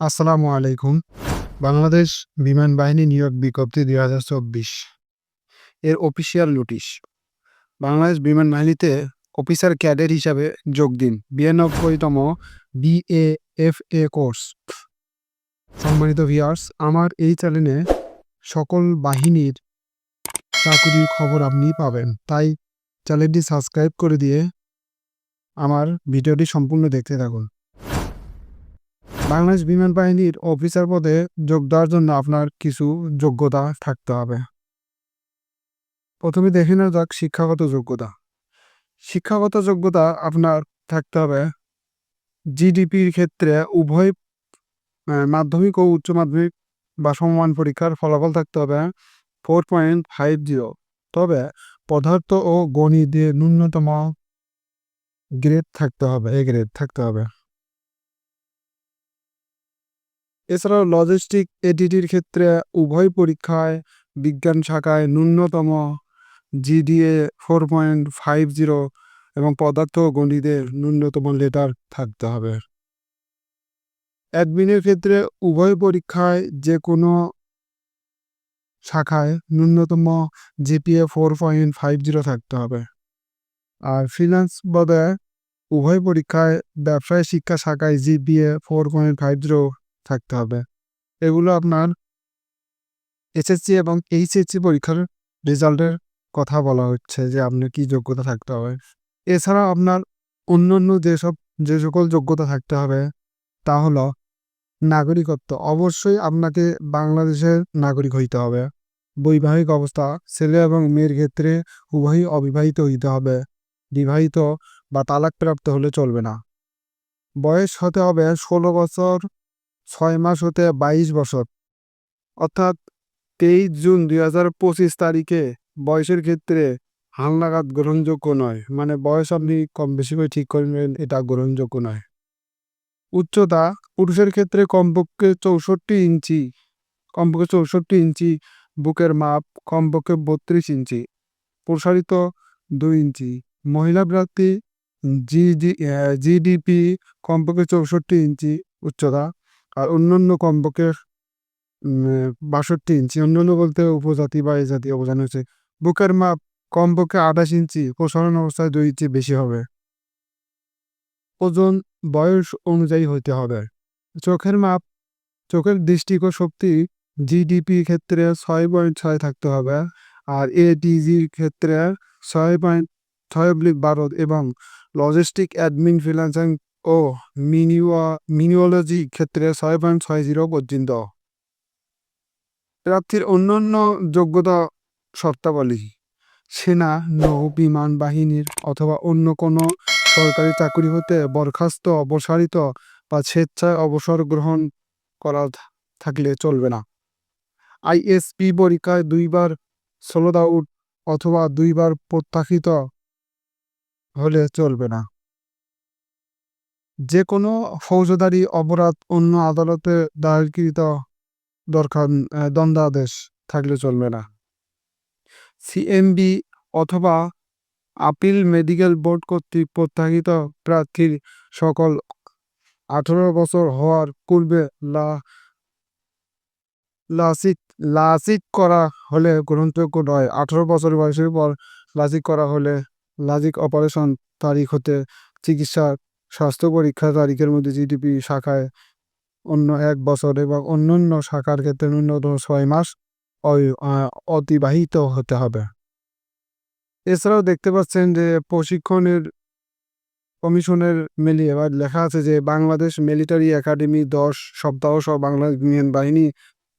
আসসালামু আলাইকুম। বাংলাদেশ বিমান বাহিনী নিয়োগ বিজ্ঞপ্তি দুই হাজার চব্বিশ। এর অফিসিয়াল নোটিশ বাংলাদেশ বিমান বাহিনীতে অফিসার ক্যাডেট হিসাবে যোগ দিন। বিরানব্বইতম এ কোর্স সম্মানিত ভিয়ার্স আমার এই চ্যানেলে সকল বাহিনীর চাকুরির খবর আপনি পাবেন। তাই চ্যানেলটি সাবস্ক্রাইব করে দিয়ে আমার ভিডিওটি সম্পূর্ণ দেখতে থাকুন। বাংলাদেশ বিমান বাহিনীর অফিসার পদে যোগ দেওয়ার জন্য আপনার কিছু যোগ্যতা থাকতে হবে। প্রথমে দেখে নেওয়া যাক শিক্ষাগত যোগ্যতা। শিক্ষাগত যোগ্যতা আপনার থাকতে হবে জিডিপির ক্ষেত্রে উভয় মাধ্যমিক ও উচ্চ মাধ্যমিক বা সমমান পরীক্ষার ফলাফল থাকতে হবে ফোর পয়েন্ট ফাইভ জিরো। তবে পদার্থ ও গণিতে ন্যূনতম গ্রেড থাকতে হবে, এ গ্রেড থাকতে হবে। এছাড়াও লজিস্টিক এডিটির ক্ষেত্রে উভয় পরীক্ষায় বিজ্ঞান শাখায় ন্যূনতম GPA four point five zero এবং পদার্থ গণিতের ন্যূনতম লেটার থাকতে হবে। অ্যাডমিনের ক্ষেত্রে উভয় পরীক্ষায় যে কোনো শাখায় ন্যূনতম GPA four point five zero থাকতে হবে। আর ফিনান্স পদে উভয় পরীক্ষায় ব্যবসায় শিক্ষা শাখায় GPA four point five zero থাকতে হবে। এগুলো আপনার এসএসসি এবং এইচএসসি পরীক্ষার রেজাল্টের কথা বলা হচ্ছে যে আপনার কি যোগ্যতা থাকতে হবে। এছাড়া আপনার অন্যান্য যেসব, যে সকল যোগ্যতা থাকতে হবে তা হলো নাগরিকত্ব। অবশ্যই আপনাকে বাংলাদেশের নাগরিক হইতে হবে। বৈবাহিক অবস্থা, ছেলে এবং মেয়ের ক্ষেত্রে উভয়ই অবিবাহিত হইতে হবে। বিবাহিত বা তালাকপ্রাপ্ত হলে চলবে না। বয়স হতে হবে ষোলো বছর ছয় মাস হতে বাইশ বছর। অর্থাৎ তেইশ জুন দুই হাজার পঁচিশ তারিখে বয়সের ক্ষেত্রে হালনাগাদ গ্রহণযোগ্য নয়। মানে বয়স আপনি কম বেশি করে ঠিক করবেন এটা গ্রহণযোগ্য নয়। উচ্চতা পুরুষের ক্ষেত্রে কমপক্ষে চৌষট্টি ইঞ্চি, কমপক্ষে চৌষট্টি ইঞ্চি, বুকের মাপ কমপক্ষে বত্রিশ ইঞ্চি, প্রসারিত দুই ইঞ্চি। মহিলা প্রার্থী জিডি জিডিপি কমপক্ষে চৌষট্টি ইঞ্চি, উচ্চতা আর অন্যান্য কমপক্ষে বাষট্টি ইঞ্চি, অন্যান্য বলতে উপজাতি বা এই জাতীয় বোঝানো হচ্ছে বুকের মাপ কমপক্ষে আঠাশ ইঞ্চি, প্রসারণ অবস্থায় দুই ইঞ্চি বেশি হবে। ওজন, বয়স অনুযায়ী হইতে হবে। চোখের মাপ, চোখের দৃষ্টি ও শক্তি জিডিপি ক্ষেত্রে ছয় পয়েন্ট ছয় থাকতে হবে আর এডিজির ক্ষেত্রে ছয় পয়েন্ট ছয় অব্লিক বারো এবং লজিস্টিক অ্যাডমিন ফ্রিল্যান্সিং ও মিনিওয়া, মিনিওলজি ক্ষেত্রে ছয় পয়েন্ট ছয় জিরো পর্যন্ত। প্রার্থীর অন্যান্য যোগ্যতা শর্তাবলী, সেনা, নৌ, বিমান বাহিনীর অথবা অন্য কোনো সরকারি চাকরি হতে বরখাস্ত, অপসারিত বা স্বেচ্ছায় অবসর গ্রহণ করা থাকলে চলবে না। আইএসপি পরীক্ষায় দুইবার সোলোদ আউট অথবা দুইবার প্রত্যাখিত হলে চলবে না। যে কোনো ফৌজদারি অপরাধ অন্য আদালতে দায়েরকৃত দরকার দণ্ডাদেশ থাকলে চলবে না। সিএমবি অথবা আপিল মেডিকেল বোর্ড কর্তৃক প্রত্যাহিত প্রার্থীর সকল আঠারো বছর হওয়ার পূর্বে লা লাসিক লাসিক করা হলে গ্রহণযোগ্য নয়। আঠারো বছর বয়সের পর লাসিক করা হলে লাজিক অপারেশন তারিখ হতে চিকিৎসা স্বাস্থ্য পরীক্ষা তারিখের মধ্যে জিডিপি শাখায় অন্য এক বছর এবং অন্যান্য শাখার ক্ষেত্রে ন্যূনতম ছয় মাস অতিবাহিত হতে হবে। এছাড়াও দেখতে পাচ্ছেন যে প্রশিক্ষণের কমিশনের মিলিয়ে এবার লেখা আছে যে বাংলাদেশ মিলিটারি একাডেমি দশ সপ্তাহ সহ বাংলাদেশ বিমান বাহিনী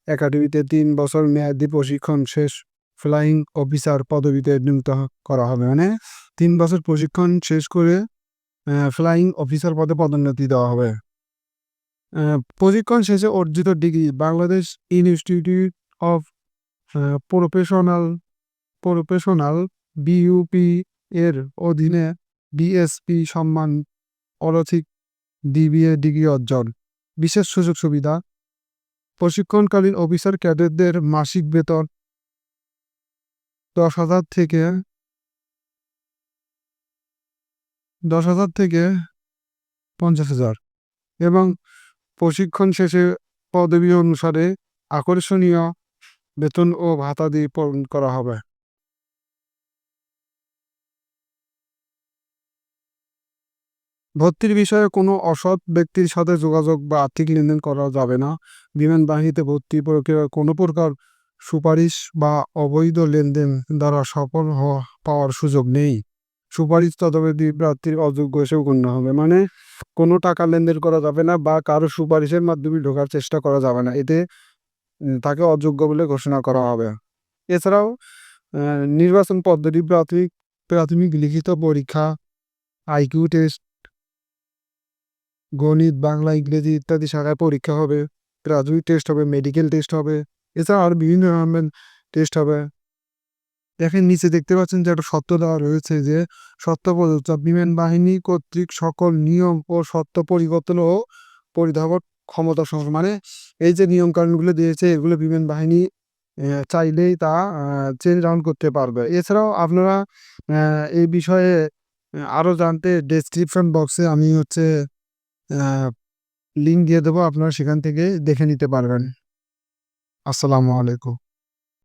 একাডেমিতে তিন বছর মেয়াদি প্রশিক্ষণ শেষ ফ্লাইং অফিসার পদবিতে নিযুক্ত করা হবে। মানে তিন বছর প্রশিক্ষণ শেষ করে ফ্লাইং অফিসার পদে পদোন্নতি দেওয়া হবে। প্রশিক্ষণ শেষে অর্জিত degree, Bangladesh institute of professional professional BUP এর অধীনে বিএসপি সম্মান অরথিক ডিবিএ ডিগ্রি অর্জন। বিশেষ সুযোগ সুবিধা, প্রশিক্ষণকালীন অফিসার ক্যাডেটদের মাসিক বেতন দশ হাজার থেকে দশ হাজার থেকে পঞ্চাশ হাজার। এবং প্রশিক্ষণ শেষে পদবি অনুসারে আকর্ষণীয় বেতন ও ভাতা দিয়ে পূরণ করা হবে। ভর্তির বিষয়ে কোনো অসৎ ব্যক্তির সাথে যোগাযোগ বা আর্থিক লেনদেন করা যাবে না। বিমান বাহিনীতে ভর্তি প্রক্রিয়ার কোনো প্রকার সুপারিশ বা অবৈধ লেনদেন দ্বারা সফল হওয়া পাওয়ার সুযোগ নেই। সুপারিশ তদবিধি প্রার্থীর অযোগ্য হিসেবে গণ্য হবে। মানে কোনো টাকা লেনদেন করা যাবে না বা কারও সুপারিশের মাধ্যমে ঢোকার চেষ্টা করা যাবে না। এতে তাকে অযোগ্য বলে ঘোষণা করা হবে। এছাড়াও নির্বাচন পদ্ধতি প্রাথমিক প্রাথমিক লিখিত পরীক্ষা আইকিউ টেস্ট, গণিত, বাংলা, ইংরেজি ইত্যাদি শাখায় পরীক্ষা হবে। গ্রাজুয়েট টেস্ট হবে, মেডিকেল টেস্ট হবে। এছাড়া আরও বিভিন্ন ধরনের টেস্ট হবে। দেখেন, নিচে দেখতে পাচ্ছেন যে একটা সত্য দেওয়া রয়েছে যে, সত্য প্রযোজ্য বিমান বাহিনী কর্তৃক সকল নিয়ম ও সত্য পরিবর্তন ও পরিধাবক ক্ষমতা সহ মানে এই যে নিয়ম কানুনগুলো দিয়েছে, এগুলো বিমান বাহিনী চাইলেই তা চেঞ্জ ডাউন করতে পারবে। এছাড়াও আপনারা এই বিষয়ে আরও জানতে ডেসক্রিপশন বক্সে আমি হচ্ছে লিঙ্ক দিয়ে দেবো, আপনারা সেখান থেকে দেখে নিতে পারবেন। আসসালামু আলাইকুম।